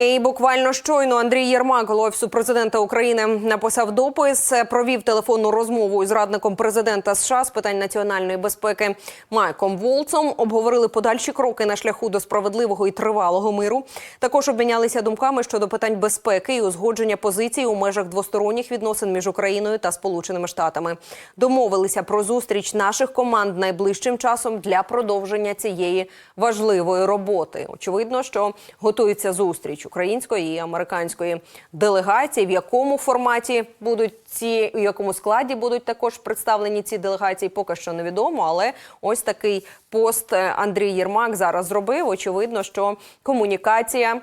І буквально щойно Андрій Єрмак, офісу президента України, написав допис, провів телефонну розмову із радником президента США з питань національної безпеки Майком Волцом. Обговорили подальші кроки на шляху до справедливого і тривалого миру. Також обмінялися думками щодо питань безпеки і узгодження позицій у межах двосторонніх відносин між Україною та Сполученими Штатами. Домовилися про зустріч наших команд найближчим часом для продовження цієї важливої роботи. Очевидно, що готується зустріч української і американської делегації. В якому форматі будуть ці, у якому складі будуть також представлені ці делегації, поки що невідомо. Але ось такий пост Андрій Єрмак зараз зробив. Очевидно, що комунікація.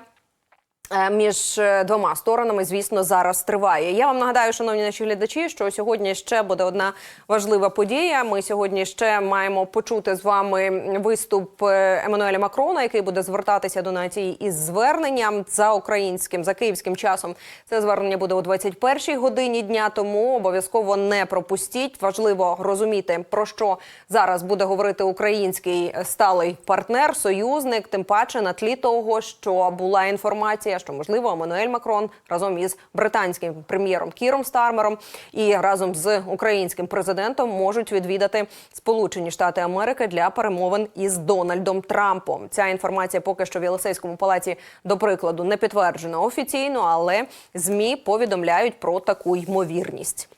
Е, Між е, двома сторонами, звісно, зараз триває. Я вам нагадаю, шановні наші глядачі, що сьогодні ще буде одна важлива подія. Ми сьогодні ще маємо почути з вами виступ е, Еммануеля Макрона, який буде звертатися до нації із зверненням за українським за київським часом. Це звернення буде о 21-й годині дня. Тому обов'язково не пропустіть. Важливо розуміти про що зараз буде говорити український сталий партнер, союзник. Тим паче на тлі того, що була інформація що можливо Еммануель Макрон разом із британським прем'єром Кіром Стармером і разом з українським президентом можуть відвідати Сполучені Штати Америки для перемовин із Дональдом Трампом. Ця інформація поки що в Єлисейському палаці, до прикладу, не підтверджена офіційно, але змі повідомляють про таку ймовірність.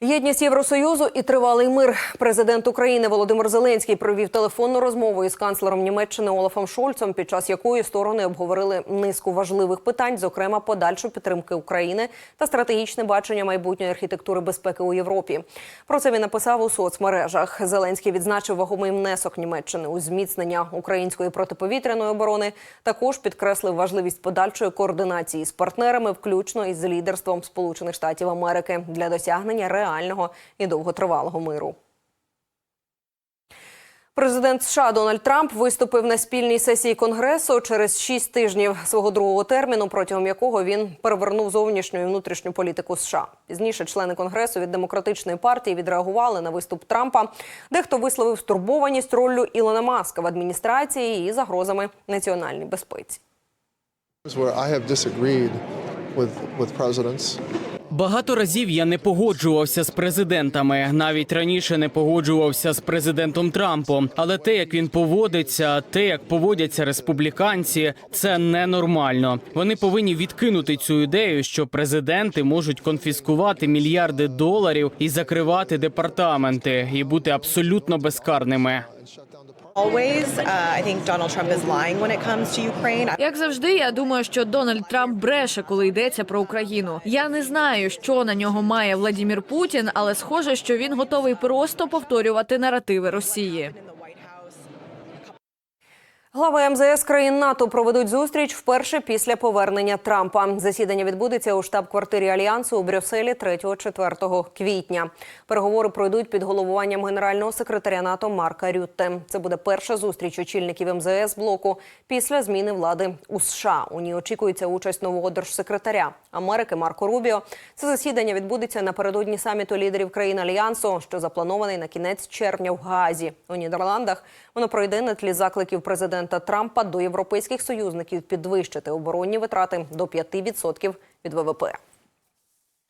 Єдність Євросоюзу і тривалий мир. Президент України Володимир Зеленський провів телефонну розмову із канцлером Німеччини Олафом Шольцем, під час якої сторони обговорили низку важливих питань, зокрема подальшу підтримки України та стратегічне бачення майбутньої архітектури безпеки у Європі. Про це він написав у соцмережах. Зеленський відзначив вагомий внесок Німеччини у зміцнення української протиповітряної оборони. Також підкреслив важливість подальшої координації з партнерами, включно із лідерством Сполучених Штатів Америки для досягнення реального реального і довготривалого миру. Президент США Дональд Трамп виступив на спільній сесії конгресу через шість тижнів свого другого терміну, протягом якого він перевернув зовнішню і внутрішню політику США. Пізніше члени конгресу від демократичної партії відреагували на виступ Трампа. Дехто висловив стурбованість роллю Ілона Маска в адміністрації і загрозами національній безпеці. Багато разів я не погоджувався з президентами. Навіть раніше не погоджувався з президентом Трампом. Але те, як він поводиться, те, як поводяться республіканці, це ненормально. Вони повинні відкинути цю ідею, що президенти можуть конфіскувати мільярди доларів і закривати департаменти, і бути абсолютно безкарними. Always, uh, I think Donald Trump is lying when it comes to Ukraine. Як завжди, я думаю, що Дональд Трамп бреше, коли йдеться про Україну. Я не знаю, що на нього має Владімір Путін, але схоже, що він готовий просто повторювати наративи Росії. Глави МЗС країн НАТО проведуть зустріч вперше після повернення Трампа. Засідання відбудеться у штаб-квартирі альянсу у Брюсселі 3-4 квітня. Переговори пройдуть під головуванням генерального секретаря НАТО Марка Рютте. Це буде перша зустріч очільників МЗС блоку після зміни влади у США. У ній очікується участь нового держсекретаря Америки Марко Рубіо. Це засідання відбудеться напередодні саміту лідерів країн альянсу, що запланований на кінець червня в Гаазі у Нідерландах. Воно пройде на тлі закликів президента Трампа до європейських союзників підвищити оборонні витрати до 5% від ВВП.